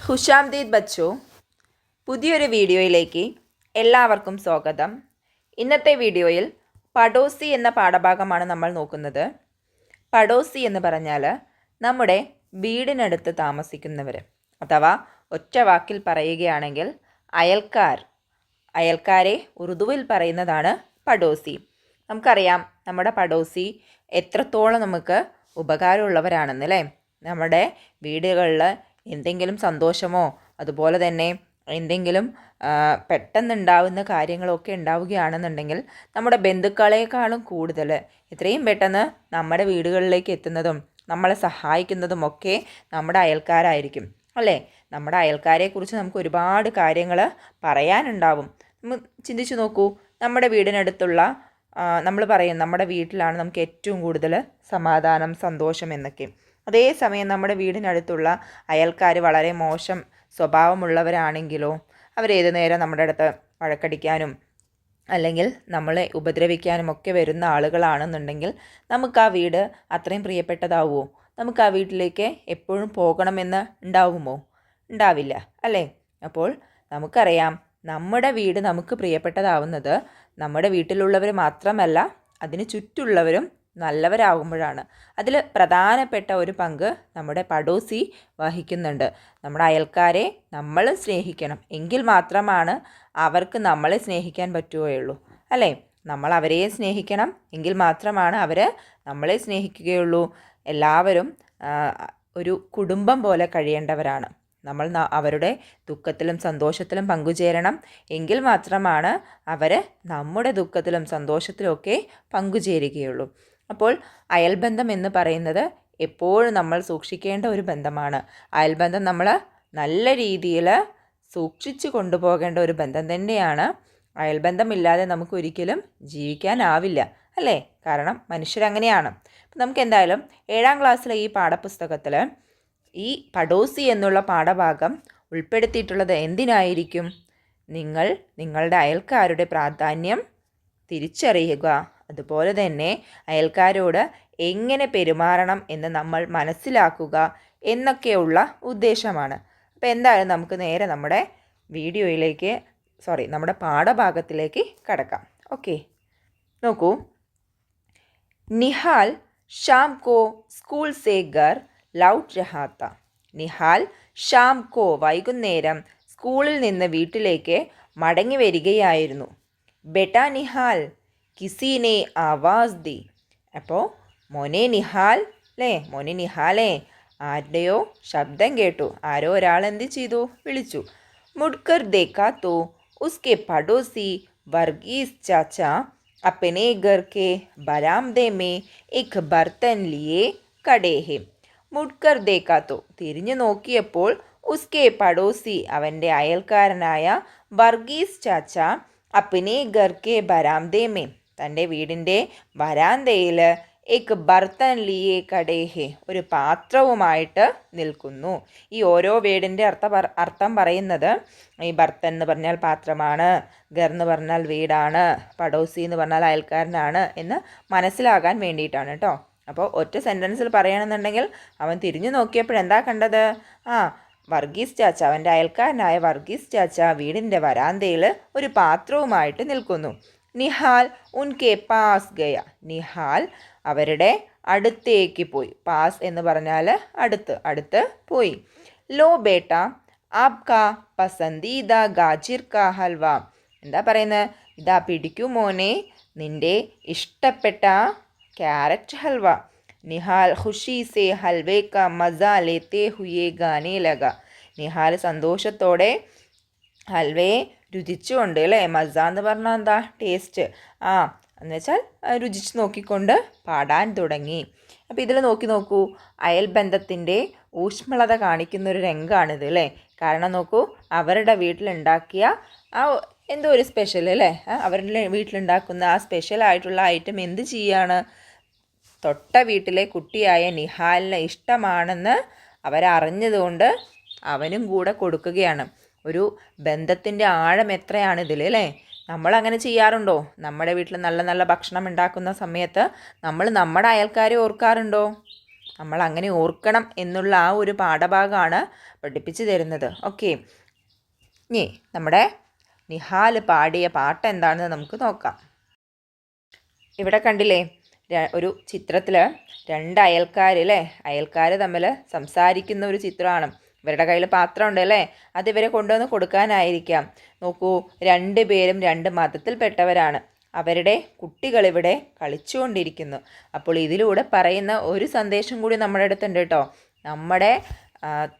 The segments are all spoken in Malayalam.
ഹുഷാംദീദ് ബച്ചു പുതിയൊരു വീഡിയോയിലേക്ക് എല്ലാവർക്കും സ്വാഗതം. ഇന്നത്തെ വീഡിയോയിൽ പടോസി എന്ന പാഠഭാഗമാണ് നമ്മൾ നോക്കുന്നത്. പടോസി എന്ന് പറഞ്ഞാൽ നമ്മുടെ വീടിനടുത്ത് താമസിക്കുന്നവർ അഥവാ ഒറ്റ വാക്കിൽ പറയുകയാണെങ്കിൽ അയൽക്കാർ അയൽക്കാരെ ഉറുദുവിൽ പറയുന്നതാണ് പടോസി. നമുക്കറിയാം നമ്മുടെ പടോസി എത്രത്തോളം നമുക്ക് ഉപകാരമുള്ളവരാണെന്നല്ലേ? നമ്മുടെ വീടുകളിൽ എന്തെങ്കിലും സന്തോഷമോ അതുപോലെ തന്നെ എന്തെങ്കിലും പെട്ടെന്ന് പെട്ടെന്നുണ്ടാവുന്ന കാര്യങ്ങളൊക്കെ ഉണ്ടാവുകയാണെന്നുണ്ടെങ്കിൽ നമ്മുടെ ബന്ധുക്കളെക്കാളും കൂടുതൽ എത്രയും പെട്ടെന്ന് നമ്മുടെ വീടുകളിലേക്ക് എത്തുന്നതും നമ്മളെ സഹായിക്കുന്നതുമൊക്കെ നമ്മുടെ അയൽക്കാരായിരിക്കും അല്ലേ? നമ്മുടെ അയൽക്കാരെക്കുറിച്ച് നമുക്ക് ഒരുപാട് കാര്യങ്ങൾ പറയാനുണ്ടാവും. ചിന്തിച്ചു നോക്കൂ നമ്മുടെ വീടിനടുത്തുള്ള നമ്മൾ പറയും നമ്മുടെ വീട്ടിലാണ് നമുക്ക് ഏറ്റവും കൂടുതൽ സമാധാനം സന്തോഷം എന്നൊക്കെ. അതേസമയം നമ്മുടെ വീടിനടുത്തുള്ള അയൽക്കാർ വളരെ മോശം സ്വഭാവമുള്ളവരാണെങ്കിലോ അവരേത് നേരം നമ്മുടെ അടുത്ത് വഴക്കടിക്കാനും അല്ലെങ്കിൽ നമ്മളെ ഉപദ്രവിക്കാനും ഒക്കെ വരുന്ന ആളുകളാണെന്നുണ്ടെങ്കിൽ നമുക്ക് ആ വീട് അത്രയും പ്രിയപ്പെട്ടതാവുമോ? നമുക്ക് ആ വീട്ടിലേക്ക് എപ്പോഴും പോകണമെന്ന് ഉണ്ടാവുമോ? ഉണ്ടാവില്ല അല്ലേ? അപ്പോൾ നമുക്കറിയാം നമ്മുടെ വീട് നമുക്ക് പ്രിയപ്പെട്ടതാവുന്നത് നമ്മുടെ വീട്ടിലുള്ളവർ മാത്രമല്ല അതിന് ചുറ്റുള്ളവരും നല്ലവരാകുമ്പോഴാണ്. അതിൽ പ്രധാനപ്പെട്ട ഒരു പങ്ക് നമ്മുടെ പടോസി വഹിക്കുന്നുണ്ട്. നമ്മുടെ അയൽക്കാരെ നമ്മൾ സ്നേഹിക്കണം. എങ്കിൽ മാത്രമാണ് അവർക്ക് നമ്മളെ സ്നേഹിക്കാൻ പറ്റുകയുള്ളൂ. അല്ലേ? നമ്മൾ അവരെ സ്നേഹിക്കണം. എങ്കിൽ മാത്രമാണ് അവർ നമ്മളെ സ്നേഹിക്കുകയുള്ളൂ. എല്ലാവരും ഒരു കുടുംബം പോലെ കഴിയേണ്ടവരാണ്. നമ്മൾ അവരുടെ ദുഃഖത്തിലും സന്തോഷത്തിലും പങ്കുചേരണം. എങ്കിൽ മാത്രമാണ് അവർ നമ്മുടെ ദുഃഖത്തിലും സന്തോഷത്തിലും ഒക്കെ പങ്കുചേരുകയുള്ളൂ. അപ്പോൾ അയൽബന്ധം എന്ന് പറയുന്നത് എപ്പോഴും നമ്മൾ സൂക്ഷിക്കേണ്ട ഒരു ബന്ധമാണ്. അയൽബന്ധം നമ്മൾ നല്ല രീതിയിൽ സൂക്ഷിച്ചു കൊണ്ടുപോകേണ്ട ഒരു ബന്ധം തന്നെയാണ്. അയൽബന്ധമില്ലാതെ നമുക്ക് ഒരിക്കലും ജീവിക്കാനാവില്ല അല്ലേ? കാരണം മനുഷ്യരങ്ങനെയാണ്. അപ്പം നമുക്ക് എന്തായാലും ഏഴാം ക്ലാസ്സിലെ ഈ പാഠപുസ്തകത്തിൽ ഈ പടോസി എന്നുള്ള പാഠഭാഗം ഉൾപ്പെടുത്തിയിട്ടുള്ളത് എന്തിനായിരിക്കും? നിങ്ങൾ നിങ്ങളുടെ അയൽക്കാരുടെ പ്രാധാന്യം തിരിച്ചറിയുക. അതുപോലെ തന്നെ അയൽക്കാരോട് എങ്ങനെ പെരുമാറണം എന്ന് നമ്മൾ മനസ്സിലാക്കുക എന്നൊക്കെയുള്ള ഉദ്ദേശമാണ്. അപ്പോൾ എന്തായാലും നമുക്ക് നേരെ നമ്മുടെ വീഡിയോയിലേക്ക് സോറി നമ്മുടെ പാഠഭാഗത്തിലേക്ക് കടക്കാം. ഓക്കെ നോക്കൂ. നിഹാൽ ഷാം കോ സ്കൂൾ സേഗർ ലൗട്ട് രഹാത്ത. നിഹാൽ ഷാം കോ വൈകുന്നേരം സ്കൂളിൽ നിന്ന് വീട്ടിലേക്ക് മടങ്ങി വരികയായിരുന്നു. ബെട്ടാ നിഹാൽ കിസിനെ ആവാസ് ദി അപ്പോൾ മോനെ നിഹാൽ അല്ലേ മോനെ നിഹാലേ ആരുടെയോ ശബ്ദം കേട്ടു ആരോ ഒരാൾ എന്ത് ചെയ്തു വിളിച്ചു മുഡ്കർ ദേക്കാ തോ ഉസ്കെ പഡോസി വർഗീസ് ചാച്ച अपने घर के बरामदे में एक बर्तन लिए खड़े हैं മുഡ്കർ ദേക്കാത്തോ തിരിഞ്ഞു നോക്കിയപ്പോൾ ഉസ്കെ പഡോസി അവൻ്റെ അയൽക്കാരനായ വർഗീസ് ചാച്ച അപ്പിനെ ഗർക്കെ ബരാംദേമേ തന്റെ വീടിന്റെ വരാന്തയിൽ ഏക്ക് ബർത്തൻ ലിയെ കടേഹെ ഒരു പാത്രവുമായിട്ട് നിൽക്കുന്നു. ഈ ഓരോ വീടിന്റെ അർത്ഥ അർത്ഥം പറയുന്നത് ഈ ബർത്തൻ എന്ന് പറഞ്ഞാൽ പാത്രമാണ് ഗർ എന്ന് പറഞ്ഞാൽ വീടാണ് പടോസി എന്ന് പറഞ്ഞാൽ അയൽക്കാരനാണ് എന്ന് മനസ്സിലാകാൻ വേണ്ടിയിട്ടാണ് കേട്ടോ. അപ്പോൾ ഒറ്റ സെന്റൻസിൽ പറയണമെന്നുണ്ടെങ്കിൽ അവൻ തിരിഞ്ഞു നോക്കിയപ്പോൾ എന്താ കണ്ടത്? ആ വർഗീസ് ചാച്ച അവന്റെ അയൽക്കാരനായ വർഗീസ് ചാച്ച വീടിന്റെ വരാന്തയിൽ ഒരു പാത്രവുമായിട്ട് നിൽക്കുന്നു. നിഹാൽ ഉൻകെ പാസ് ഗയ. നിഹാൽ അവരുടെ അടുത്തേക്ക് പോയി. പാസ് എന്ന് പറഞ്ഞാൽ അടുത്ത് അടുത്ത് പോയി. ലോ ബേട്ട ആപ്കാ പസന്ദീദ ഗാജിർ കാ ഹൽവ. എന്താ പറയുന്നത് ഇതാ പിടിക്കൂ മോനെ. നിന്റെ ഇഷ്ടപ്പെട്ട ക്യാരറ്റ് ഹൽവ. നിഹാൽ ഖുഷി സേ ഹൽവേ കാ മസ ലേത്തെ ഹുയേ ഗാനേ ലഗ. നിഹാൽ സന്തോഷത്തോടെ ഹൽവയെ രുചിച്ചുകൊണ്ട് അല്ലേ? മസ എന്ന് പറഞ്ഞാൽ എന്താ? ടേസ്റ്റ്. ആ എന്ന് വെച്ചാൽ രുചിച്ച് നോക്കിക്കൊണ്ട് പാടാൻ തുടങ്ങി. അപ്പോൾ ഇതിൽ നോക്കി നോക്കൂ അയൽബന്ധത്തിന്റെ ഊഷ്മളത കാണിക്കുന്ന ഒരു രംഗമാണിത് അല്ലേ? കാരണം നോക്കൂ അവരുടെ വീട്ടിലുണ്ടാക്കിയ ആ എന്തോ ഒരു സ്പെഷ്യൽ അല്ലേ? അവരുടെ വീട്ടിലുണ്ടാക്കുന്ന ആ സ്പെഷ്യൽ ആയിട്ടുള്ള ഐറ്റം എന്ത് ചെയ്യാണ്? തൊട്ട വീട്ടിലെ കുട്ടിയായ നിഹാലിന് ഇഷ്ടമാണെന്ന് അവരറിഞ്ഞതുകൊണ്ട് അവനും കൂടെ കൊടുക്കുകയാണ്. ഒരു ബന്ധത്തിന്റെ ആഴം എത്രയാണ് ഇതിൽ അല്ലേ? നമ്മൾ അങ്ങനെ ചെയ്യാറുണ്ടോ? നമ്മുടെ വീട്ടിൽ നല്ല നല്ല ഭക്ഷണം ഉണ്ടാക്കുന്ന സമയത്ത് നമ്മൾ നമ്മുടെ അയൽക്കാരെ ഓർക്കാറുണ്ടോ? നമ്മൾ അങ്ങനെ ഓർക്കണം എന്നുള്ള ആ ഒരു പാഠഭാഗമാണ് പഠിപ്പിച്ചു തരുന്നത്. ഓക്കെ. ഇനി നമ്മുടെ നിഹാൽ പാടിയ പാട്ട് എന്താണെന്ന് നമുക്ക് നോക്കാം. ഇവിടെ കണ്ടില്ലേ ഒരു ചിത്രത്തിൽ രണ്ട് അയൽക്കാർ അല്ലേ? അയൽക്കാർ തമ്മിൽ സംസാരിക്കുന്ന ഒരു ചിത്രമാണ്. ഇവരുടെ കയ്യിൽ പാത്രം ഉണ്ട് അല്ലേ അത് ഇവരെ കൊണ്ടുവന്ന് കൊടുക്കാനായിരിക്കാം. നോക്കൂ രണ്ട് പേരും രണ്ട് മതത്തിൽപ്പെട്ടവരാണ്. അവരുടെ കുട്ടികൾ ഇവിടെ കളിച്ചുകൊണ്ടിരിക്കുന്നു. അപ്പോൾ ഇതിലൂടെ പറയുന്ന ഒരു സന്ദേശം കൂടി നമ്മുടെ അടുത്തുണ്ട് കേട്ടോ. നമ്മുടെ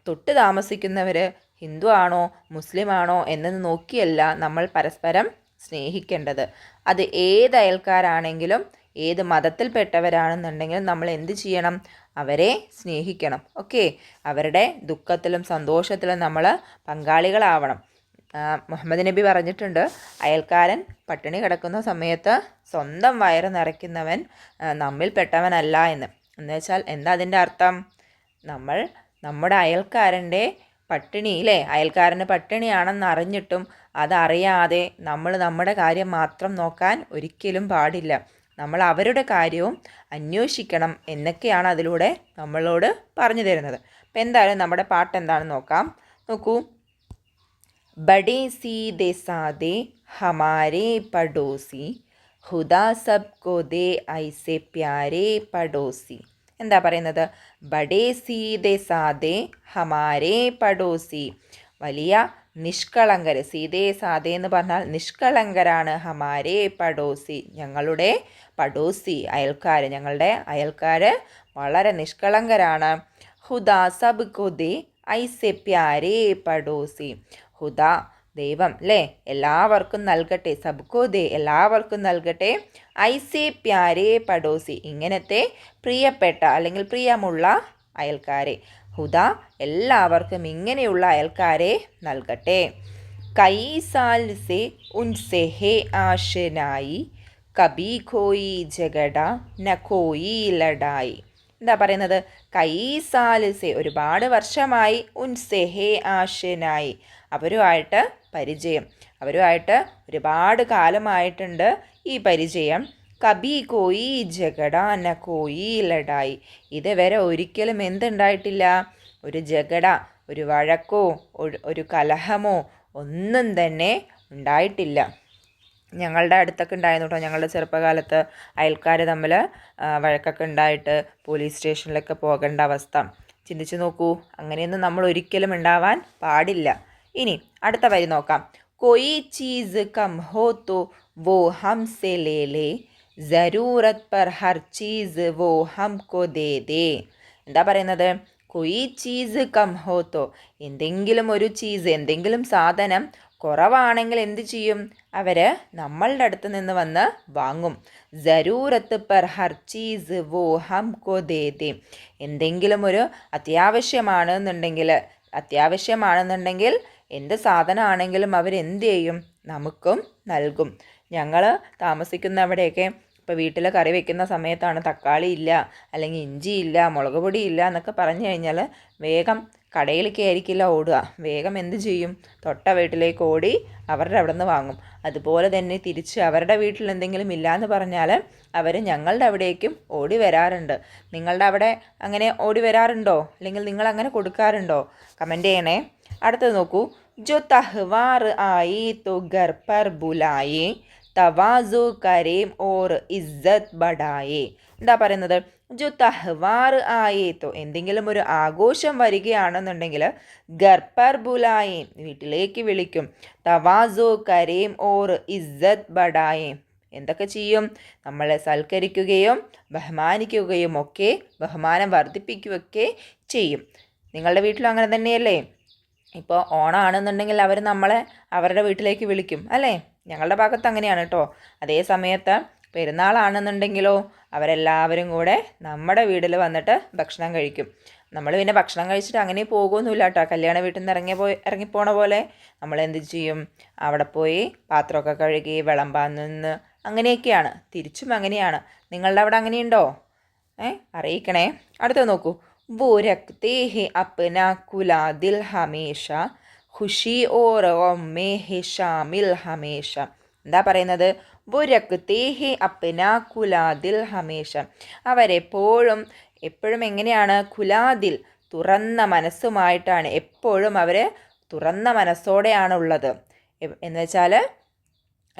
തൊട്ട് താമസിക്കുന്നവർ ഹിന്ദു ആണോ മുസ്ലിം ആണോ എന്നത് നോക്കിയല്ല നമ്മൾ പരസ്പരം സ്നേഹിക്കേണ്ടത്. അത് ഏത് അയൽക്കാരാണെങ്കിലും ഏത് മതത്തിൽപ്പെട്ടവരാണെന്നുണ്ടെങ്കിലും നമ്മൾ എന്ത് ചെയ്യണം? അവരെ സ്നേഹിക്കണം. ഓക്കെ? അവരുടെ ദുഃഖത്തിലും സന്തോഷത്തിലും നമ്മൾ പങ്കാളികളാവണം. മുഹമ്മദ് നബി പറഞ്ഞിട്ടുണ്ട് അയൽക്കാരൻ പട്ടിണി കിടക്കുന്ന സമയത്ത് സ്വന്തം വയറ് നിറയ്ക്കുന്നവൻ നമ്മിൽ നമ്മിൽപ്പെട്ടവനല്ല എന്ന്. എന്നുവെച്ചാൽ എന്താ അതിന്റെ അർത്ഥം? നമ്മൾ നമ്മുടെ അയൽക്കാരന്റെ പട്ടിണി ഇല്ലേ? അയൽക്കാരന് പട്ടിണിയാണെന്ന് അറിഞ്ഞിട്ടും അതറിയാതെ നമ്മൾ നമ്മുടെ കാര്യം മാത്രം നോക്കാൻ ഒരിക്കലും പാടില്ല. നമ്മൾ അവരുടെ കാര്യവും അന്വേഷിക്കണം എന്നൊക്കെയാണ് അതിലൂടെ നമ്മളോട് പറഞ്ഞു തരുന്നത്. അപ്പം എന്തായാലും നമ്മുടെ പാട്ട് എന്താണെന്ന് നോക്കാം. നോക്കൂ. ബഡേ സി ദേ ഹമാരേ പഡോസി ഹുദാ സബ് കോ ദേ ഐസെ പ്യാരേ പഡോസി എന്താ പറയുന്നത്? ബഡേ സി ദേ സാദേ ഹമാരേ പഡോസി വലിയ നിഷ്കളങ്കർ സീതേ സാദേ എന്ന് പറഞ്ഞാൽ നിഷ്കളങ്കരാണ്. ഹമാരേ പടോസി. ഞങ്ങളുടെ പടോസി അയൽക്കാർ ഞങ്ങളുടെ അയൽക്കാർ വളരെ നിഷ്കളങ്കരാണ്. ഹുദാ സബ് കുതി ഐസെ പ്യാരേ പടോസി. ഹുദ ദൈവം അല്ലേ എല്ലാവർക്കും നൽകട്ടെ. സബ്കോ ദേ എല്ലാവർക്കും നൽകട്ടെ. ഐസെ പ്യാരേ പടോസി. ഇങ്ങനത്തെ പ്രിയപ്പെട്ട അല്ലെങ്കിൽ പ്രിയമുള്ള അയൽക്കാരെ. ഹുദ എല്ലാവർക്കും ഇങ്ങനെയുള്ള അയൽക്കാരെ നൽകട്ടെ. കൈസാൽ സെ ഉൻസെ ഹേ ആശനായി കബി കോയി ജഗട നഖോയി ലഡായി. എന്താ പറയുന്നത്? കൈസാൽ സാലിസെ ഒരുപാട് വർഷമായി ഉൻസെ ഹേ ആശനായി. അവരുമായിട്ട് പരിചയം. അവരുമായിട്ട് ഒരുപാട് കാലമായിട്ടുണ്ട് ഈ പരിചയം. കബി കോയി ജഗട ന കോയി ലഡായി. ഇതുവരെ ഒരിക്കലും എന്തുണ്ടായിട്ടില്ല? ഒരു ജഗട ഒരു വഴക്കോ ഒരു- കലഹമോ ഒന്നും തന്നെ ഉണ്ടായിട്ടില്ല. ഞങ്ങളുടെ അടുത്തൊക്കെ ഉണ്ടായിരുന്നു കേട്ടോ ഞങ്ങളുടെ ചെറുപ്പകാലത്ത് അയൽക്കാർ തമ്മിൽ വഴക്കൊക്കെ ഉണ്ടായിട്ട് പോലീസ് സ്റ്റേഷനിലൊക്കെ പോകേണ്ട അവസ്ഥ. ചിന്തിച്ചു നോക്കൂ അങ്ങനെയൊന്നും നമ്മൾ ഒരിക്കലും ഉണ്ടാവാൻ പാടില്ല. ഇനി അടുത്ത വരി നോക്കാം. കൊയ് ചീസ് കം ഹോ തോ വോ ഹം സെ ലേ ലേ ജരൂറത്ത് പർ ഹർ ചീസ് വോ ഹംകോ ദേ ദേ എന്താ പറയുന്നത്? കൊയ് ചീസ് കം ഹോത്തോ എന്തെങ്കിലും ഒരു ചീസ് എന്തെങ്കിലും സാധനം കുറവാണെങ്കിൽ എന്ത് ചെയ്യും? അവർ നമ്മളുടെ അടുത്ത് നിന്ന് വന്ന് വാങ്ങും. ജരൂറത്ത് പർ ഹർ ചീസ് വോ ഹം കോ ദേ ദേ എന്തെങ്കിലും ഒരു അത്യാവശ്യമാണ് എന്നുണ്ടെങ്കിൽ അത്യാവശ്യമാണെന്നുണ്ടെങ്കിൽ എന്ത് സാധനമാണെങ്കിലും അവരെന്ത് ചെയ്യും? നമുക്കും നൽകും. ഞങ്ങൾ താമസിക്കുന്ന അവിടെയൊക്കെ ഇപ്പോൾ വീട്ടിൽ കറി വെക്കുന്ന സമയത്താണ് തക്കാളി ഇല്ല അല്ലെങ്കിൽ ഇഞ്ചി ഇല്ല മുളക് പൊടി ഇല്ല എന്നൊക്കെ പറഞ്ഞു കഴിഞ്ഞാൽ വേഗം കടയിലേക്ക് ആയിരിക്കില്ല ഓടുക. വേഗം എന്ത് ചെയ്യും? തൊട്ട വീട്ടിലേക്ക് ഓടി അവരുടെ അവിടെ നിന്ന് വാങ്ങും. അതുപോലെ തന്നെ തിരിച്ച് അവരുടെ വീട്ടിൽ എന്തെങ്കിലും ഇല്ലയെന്ന് പറഞ്ഞാൽ അവർ ഞങ്ങളുടെ അവിടേക്കും ഓടി വരാറുണ്ട്. നിങ്ങളുടെ അവിടെ അങ്ങനെ ഓടി വരാറുണ്ടോ? അല്ലെങ്കിൽ നിങ്ങൾ അങ്ങനെ കൊടുക്കാറുണ്ടോ? കമന്റ് ചെയ്യണേ. അടുത്തത് നോക്കൂ. ജോ തഹ്വാർ ആയി തുഗർ പർ ബുലായി. തവാസു കരേം ഓർ ഇസ്സത്ത് ബഡായേ. എന്താ പറയുന്നത്? ജു തഹ്വാർ ആയേത്തോ എന്തെങ്കിലും ഒരു ആഘോഷം വരികയാണെന്നുണ്ടെങ്കിൽ ഗർപ്പർ ബുലായേ വീട്ടിലേക്ക് വിളിക്കും. തവാസു കരേം ഓർ ഇസ്സത്ത് ബഡായേം. എന്തൊക്കെ ചെയ്യും? നമ്മളെ സൽക്കരിക്കുകയും ബഹുമാനിക്കുകയും ഒക്കെ ബഹുമാനം വർദ്ധിപ്പിക്കുകയൊക്കെ ചെയ്യും. നിങ്ങളുടെ വീട്ടിലും അങ്ങനെ തന്നെയല്ലേ? ഇപ്പോൾ ഓണമാണെന്നുണ്ടെങ്കിൽ അവർ നമ്മളെ അവരുടെ വീട്ടിലേക്ക് വിളിക്കും അല്ലേ? ഞങ്ങളുടെ ഭാഗത്ത് അങ്ങനെയാണ് കേട്ടോ. അതേ സമയത്ത് പെരുന്നാളാണെന്നുണ്ടെങ്കിലോ അവരെല്ലാവരും കൂടെ നമ്മുടെ വീട്ടിൽ വന്നിട്ട് ഭക്ഷണം കഴിക്കും. നമ്മൾ പിന്നെ ഭക്ഷണം കഴിച്ചിട്ട് അങ്ങനെ പോകുമൊന്നുമില്ല കേട്ടോ. കല്യാണ വീട്ടിൽ നിന്ന് ഇറങ്ങി പോയി ഇറങ്ങിപ്പോണ പോലെ നമ്മൾ എന്ത് ചെയ്യും? അവിടെ പോയി പാത്രമൊക്കെ കഴുകി വിളമ്പാൻ നിന്ന് അങ്ങനെയൊക്കെയാണ്. തിരിച്ചും അങ്ങനെയാണ്. നിങ്ങളുടെ അവിടെ അങ്ങനെയുണ്ടോ? ഏ അറിയിക്കണേ. അടുത്ത നോക്കൂ. वो रखते हैं अपना कुला दिल हमेशा ഖുഷി ഓർ ഒമ്മേ ഹെ ഷാമിൽ ഹമേഷ എന്താ പറയുന്നത് ബുരക് തേഹി അപ്ന കുലാദിൽ ഹമേഷ അവരെപ്പോഴും എപ്പോഴും എങ്ങനെയാണ് കുലാദിൽ തുറന്ന മനസ്സുമായിട്ടാണ് എപ്പോഴും അവർ തുറന്ന മനസ്സോടെയാണ് ഉള്ളത് എന്ന് വെച്ചാൽ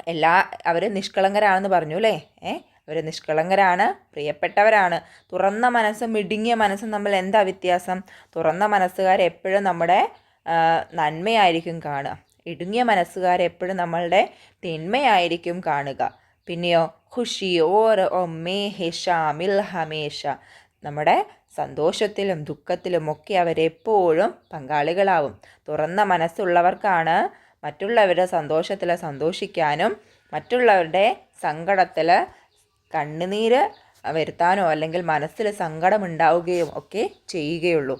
എല്ലാ അവർ നിഷ്കളങ്കരാണെന്ന് പറഞ്ഞു അല്ലേ ഏ അവർ നിഷ്കളങ്കരാണ് പ്രിയപ്പെട്ടവരാണ്. തുറന്ന മനസ്സും ഇടുങ്ങിയ മനസ്സും തമ്മിൽ എന്താ വ്യത്യാസം? തുറന്ന മനസ്സുകാർ എപ്പോഴും നമ്മുടെ നന്മയായിരിക്കും കാണുക. ഇടുങ്ങിയ മനസ്സുകാർ എപ്പോഴും നമ്മളുടെ തിന്മയായിരിക്കും കാണുക. പിന്നെയോ ഖുഷി ഓർ ഒമ്മേ ഹെഷ മിൽ ഹമേഷ നമ്മുടെ സന്തോഷത്തിലും ദുഃഖത്തിലും ഒക്കെ അവരെപ്പോഴും പങ്കാളികളാവും. തുറന്ന മനസ്സുള്ളവർക്കാണ് മറ്റുള്ളവരുടെ സന്തോഷത്തിൽ സന്തോഷിക്കാനും മറ്റുള്ളവരുടെ സങ്കടത്തിൽ കണ്ണുനീര് വരുത്താനോ അല്ലെങ്കിൽ മനസ്സിൽ സങ്കടമുണ്ടാവുകയും ഒക്കെ ചെയ്യുകയുള്ളൂ.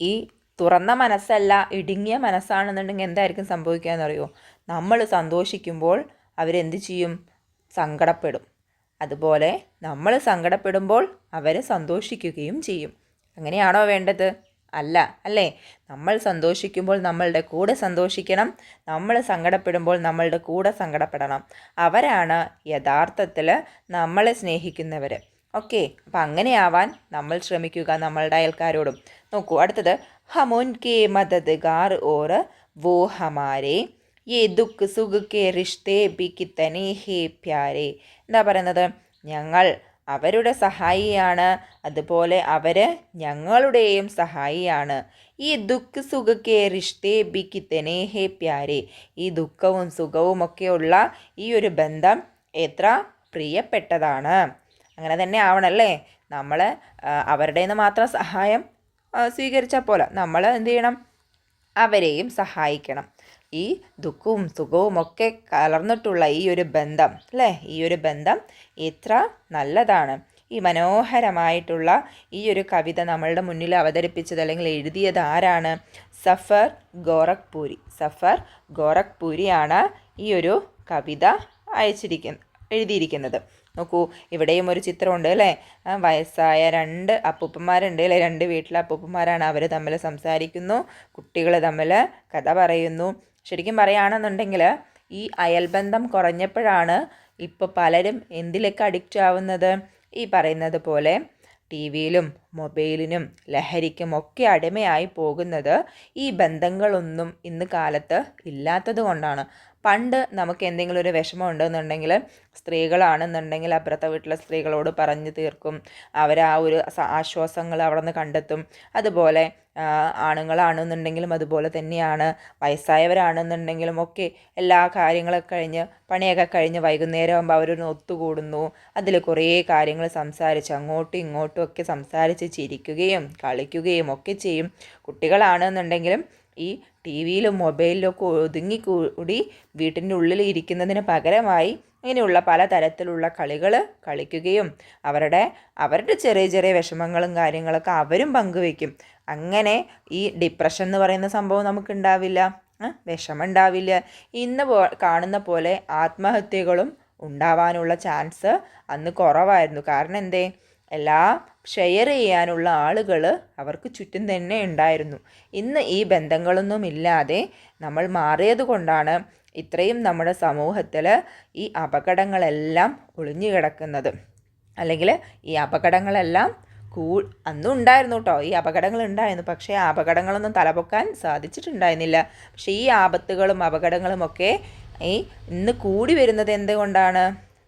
ഈ തുറന്ന മനസ്സല്ല ഇടുങ്ങിയ മനസ്സാണെന്നുണ്ടെങ്കിൽ എന്തായിരിക്കും സംഭവിക്കുക എന്നറിയോ നമ്മൾ സന്തോഷിക്കുമ്പോൾ അവരെന്ത് ചെയ്യും? സങ്കടപ്പെടും. അതുപോലെ നമ്മൾ സങ്കടപ്പെടുമ്പോൾ അവർ സന്തോഷിക്കുകയും ചെയ്യും. അങ്ങനെയാണോ വേണ്ടത്? അല്ല അല്ലേ? നമ്മൾ സന്തോഷിക്കുമ്പോൾ നമ്മളുടെ കൂടെ സന്തോഷിക്കണം. നമ്മൾ സങ്കടപ്പെടുമ്പോൾ നമ്മളുടെ കൂടെ സങ്കടപ്പെടണം. അവരാണ് യഥാർത്ഥത്തിൽ നമ്മളെ സ്നേഹിക്കുന്നവർ ഓക്കെ അപ്പം അങ്ങനെയാവാൻ നമ്മൾ ശ്രമിക്കുക നമ്മളുടെ അയൽക്കാരോടും. നോക്കൂ അടുത്തത്. ഹമുൻ കെ മദദ്ഗാർ ഓർ വോ ഹമാരെ. യേ ദുഃഖ് സുഖ് കെ റിഷ്തേ ബി കിത്തനെ ഹേ പ്യാരെ. എന്താ പറയുന്നത്? ഞങ്ങൾ അവരുടെ സഹായിയാണ്. അതുപോലെ അവർ ഞങ്ങളുടെയും സഹായിയാണ്. ഈ ദുഃഖ് സുഖക്കേ റിഷ്തേ ബി കിത്തനെ ഹേ പ്യാരെ. ഈ ദുഃഖവും സുഖവും ഒക്കെയുള്ള ഈ ഒരു ബന്ധം എത്ര പ്രിയപ്പെട്ടതാണ്. അങ്ങനെ തന്നെ ആവണല്ലേ? നമ്മൾ അവരുടെ നിന്ന് മാത്രം സഹായം സ്വീകരിച്ചാൽ പോലെ നമ്മൾ എന്ത് ചെയ്യണം? അവരെയും സഹായിക്കണം. ഈ ദുഃഖവും സുഖവും ഒക്കെ കലർന്നിട്ടുള്ള ഈ ഒരു ബന്ധം അല്ലേ? ഈ ഒരു ബന്ധം എത്ര നല്ലതാണ്. ഈ മനോഹരമായിട്ടുള്ള ഈ ഒരു കവിത നമ്മളുടെ മുന്നിൽ അവതരിപ്പിച്ചത് അല്ലെങ്കിൽ എഴുതിയത് ആരാണ്? സഫർ ഗോറഖ്പൂരി സഫർ ഗോറഖ്പൂരിയാണ് ഈ ഒരു കവിത അയച്ചിരിക്കുന്നത് എഴുതിയിരിക്കുന്നത്. നോക്കൂ ഇവിടെയും ഒരു ചിത്രമുണ്ട് അല്ലേ? വയസ്സായ രണ്ട് അപ്പൂപ്പന്മാരുണ്ട് അല്ലേ? രണ്ട് വീട്ടിലെ അപ്പൂപ്പന്മാരാണ് അവർ തമ്മിൽ സംസാരിക്കുന്നു കുട്ടികൾ തമ്മിൽ കഥ പറയുന്നു ശരിക്കും പറയുകയാണെന്നുണ്ടെങ്കിൽ ഈ അയൽബന്ധം കുറഞ്ഞപ്പോഴാണ് ഇപ്പോൾ പലരും എന്തിലൊക്കെ അഡിക്റ്റ് ആവുന്നത്? ഈ പറയുന്നത് പോലെ ടി വിയിലും മൊബൈലിനും ലഹരിക്കും ഒക്കെ അടിമയായി പോകുന്നത് ഈ ബന്ധങ്ങളൊന്നും ഇന്ന് കാലത്ത് ഇല്ലാത്തത് കൊണ്ടാണ്. പണ്ട് നമുക്ക് എന്തെങ്കിലും ഒരു വിഷമം ഉണ്ടെന്നുണ്ടെങ്കിൽ സ്ത്രീകളാണെന്നുണ്ടെങ്കിൽ അപ്പുറത്തെ വീട്ടിലെ സ്ത്രീകളോട് പറഞ്ഞു തീർക്കും. അവർ ആ ഒരു ആശ്വാസങ്ങൾ അവിടെ നിന്ന് കണ്ടെത്തും. അതുപോലെ ആണുങ്ങളാണെന്നുണ്ടെങ്കിലും അതുപോലെ തന്നെയാണ്. വയസ്സായവരാണെന്നുണ്ടെങ്കിലും ഒക്കെ എല്ലാ കാര്യങ്ങളൊക്കെ കഴിഞ്ഞ് പണിയൊക്കെ കഴിഞ്ഞ് വൈകുന്നേരം ആകുമ്പോൾ അവരൊന്ന് ഒത്തുകൂടുന്നു. അതിൽ കുറേ കാര്യങ്ങൾ സംസാരിച്ച് അങ്ങോട്ടും ഇങ്ങോട്ടും ഒക്കെ സംസാരിച്ച് ചിരിക്കുകയും കളിക്കുകയും ഒക്കെ ചെയ്യും. കുട്ടികളാണെന്നുണ്ടെങ്കിലും ഈ ടി വിയിലും മൊബൈലിലും ഒക്കെ ഒതുങ്ങിക്കൂടി വീട്ടിന്റെ ഉള്ളിൽ ഇരിക്കുന്നതിന് പകരമായി ഇങ്ങനെയുള്ള പല തരത്തിലുള്ള കളികൾ കളിക്കുകയും അവരുടെ അവരുടെ ചെറിയ ചെറിയ വിഷമങ്ങളും കാര്യങ്ങളൊക്കെ അവരും പങ്കുവയ്ക്കും അങ്ങനെ ഈ ഡിപ്രഷൻ എന്ന് പറയുന്ന സംഭവം നമുക്ക് ഉണ്ടാവില്ല വിഷമം ഉണ്ടാവില്ല ഇന്ന് പോ കാണുന്ന പോലെ ആത്മഹത്യകളും ഉണ്ടാവാനുള്ള ചാൻസ് അന്ന് കുറവായിരുന്നു. കാരണം എന്തേ? എല്ലാ ഷെയർ ചെയ്യാനുള്ള ആളുകൾ അവർക്ക് ചുറ്റും തന്നെ ഉണ്ടായിരുന്നു. ഇന്ന് ഈ ബന്ധങ്ങളൊന്നും ഇല്ലാതെ നമ്മൾ മാറിയത് കൊണ്ടാണ് ഇത്രയും നമ്മുടെ സമൂഹത്തിൽ ഈ അപകടങ്ങളെല്ലാം ഒളിഞ്ഞു കിടക്കുന്നത്. അല്ലെങ്കിൽ ഈ അപകടങ്ങളെല്ലാം കൂ അന്നും ഉണ്ടായിരുന്നു കേട്ടോ ഈ അപകടങ്ങൾ ഉണ്ടായിരുന്നു. പക്ഷേ ആ അപകടങ്ങളൊന്നും തലപൊക്കാൻ സാധിച്ചിട്ടുണ്ടായിരുന്നില്ല. പക്ഷേ ഈ ആപത്തുകളും അപകടങ്ങളും ഒക്കെ ഈ ഇന്ന് കൂടി വരുന്നത് എന്തുകൊണ്ടാണ്?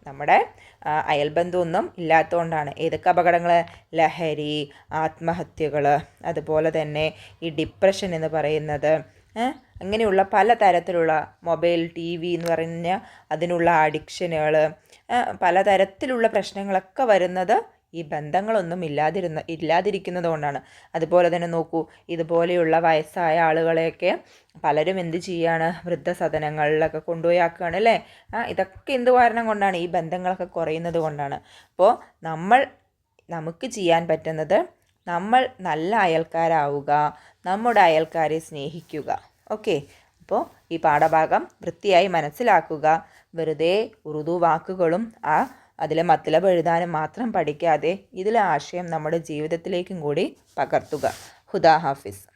നമ്മുടെ അയൽബന്ധമൊന്നും ഇല്ലാത്തതുകൊണ്ടാണ് ഏതൊക്കെ അപകടങ്ങൾ ലഹരി ആത്മഹത്യകൾ അതുപോലെ തന്നെ ഈ ഡിപ്രഷൻ എന്ന് പറയുന്നത്. അങ്ങനെയുള്ള പല തരത്തിലുള്ള മൊബൈൽ ടി വി എന്ന് പറഞ്ഞ അതിനുള്ള അഡിക്ഷനുകൾ പലതരത്തിലുള്ള പ്രശ്നങ്ങളൊക്കെ വരുന്നത് ഈ ബന്ധങ്ങളൊന്നും ഇല്ലാതിരുന്ന ഇല്ലാതിരിക്കുന്നത് കൊണ്ടാണ് അതുപോലെ തന്നെ നോക്കൂ ഇതുപോലെയുള്ള വയസ്സായ ആളുകളെയൊക്കെ പലരും എന്ത് ചെയ്യാണ്? വൃദ്ധസദനങ്ങളിലൊക്കെ കൊണ്ടുപോയി ആക്കുകയാണ് അല്ലേ ഇതൊക്കെ എന്ത് കാരണം കൊണ്ടാണ്? ഈ ബന്ധങ്ങളൊക്കെ കുറയുന്നത് കൊണ്ടാണ്. അപ്പോൾ നമ്മൾ നമുക്ക് ചെയ്യാൻ പറ്റുന്നത് നമ്മൾ നല്ല അയൽക്കാരാവുക നമ്മുടെ അയൽക്കാരെ സ്നേഹിക്കുക. ഓക്കെ? അപ്പോൾ ഈ പാഠഭാഗം വൃത്തിയായി മനസ്സിലാക്കുക. വെറുതെ ഉറുദു വാക്കുകളും ആ അതിലെ മത്തലബ് എഴുതാനും മാത്രം പഠിക്കാതെ ഇതിലെ ആശയം നമ്മുടെ ജീവിതത്തിലേക്കും കൂടി പകർത്തുക. ഹുദാ ഹാഫിസ്.